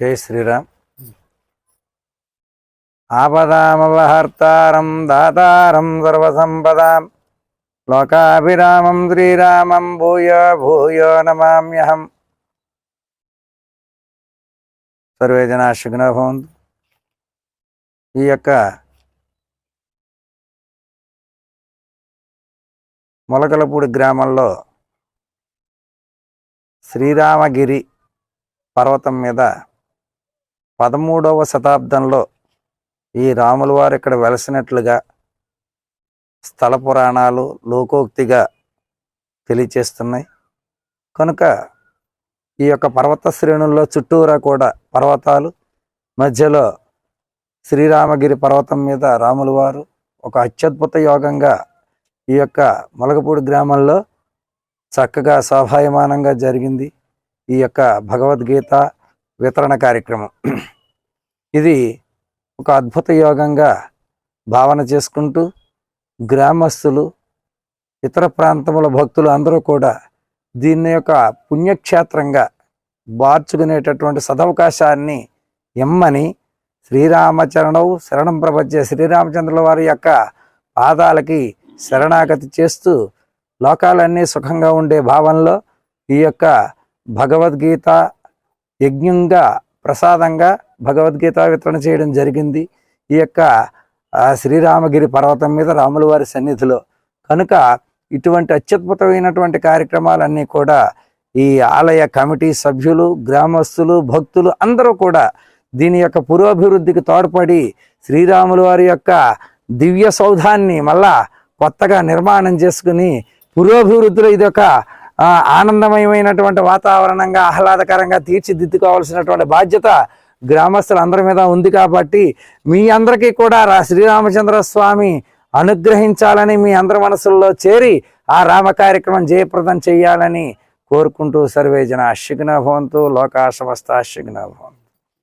జై శ్రీరామ్. ఆపదామవహర్తారం దాతారం సర్వసంపదాం. లోకాభిరామం శ్రీరామం భూయో భూయో నమామ్యహం. సర్వే జనా శుగ్న భవంతు. ఈ యొక్క మొలకలపూడి గ్రామంలో శ్రీరామగిరి పర్వతం మీద పదమూడవ శతాబ్దంలో ఈ రాముల వారు ఇక్కడ వెలసినట్లుగా స్థల పురాణాలు లోకోక్తిగా తెలియచేస్తున్నాయి. కనుక ఈ యొక్క పర్వత శ్రేణుల్లో చుట్టూరా కూడా పర్వతాలు మధ్యలో శ్రీరామగిరి పర్వతం మీద రాముల వారు ఒక అత్యద్భుత యోగంగా ఈ యొక్క మొలగపూడి గ్రామంలో చక్కగా శోభాయమానంగా జరిగింది. ఈ యొక్క భగవద్గీత వితరణ కార్యక్రమం. ఇది ఒక అద్భుత యోగంగా భావన చేసుకుంటూ గ్రామస్తులు ఇతర ప్రాంతముల భక్తులు అందరూ కూడా దీన్ని యొక్క పుణ్యక్షేత్రంగా మార్చుకునేటటువంటి సదవకాశాన్ని ఎమ్మని శ్రీరామచరణవు శరణం ప్రపంచే శ్రీరామచంద్రుల వారి యొక్క పాదాలకి శరణాగతి చేస్తూ లోకాలన్నీ సుఖంగా ఉండే భావంలో ఈ యొక్క భగవద్గీత యజ్ఞంగా ప్రసాదంగా భగవద్గీత వితరణ చేయడం జరిగింది. ఈ యొక్క శ్రీరామగిరి పర్వతం మీద రాముల వారి సన్నిధిలో. కనుక ఇటువంటి అత్యద్భుతమైనటువంటి కార్యక్రమాలన్నీ కూడా ఈ ఆలయ కమిటీ సభ్యులు గ్రామస్తులు భక్తులు అందరూ కూడా దీని యొక్క పురోభివృద్ధికి తోడ్పడి శ్రీరాముల వారి యొక్క దివ్య సౌధాన్ని మళ్ళా కొత్తగా నిర్మాణం చేసుకుని పురోభివృద్ధిలో ఇది ఒక ఆనందమయమైనటువంటి వాతావరణంగా ఆహ్లాదకరంగా తీర్చిదిద్దుకోవాల్సినటువంటి బాధ్యత గ్రామస్తులందరి మీద ఉంది కాబట్టి మీ అందరికీ కూడా శ్రీరామచంద్ర స్వామి అనుగ్రహించాలని మీ అందరి మనసుల్లో చేరి ఆ రామ కార్యక్రమం జయప్రదం చేయాలని కోరుకుంటూ సర్వేజన జన భవంతు లోకా సమస్త అశ్విగ్న భవంతు.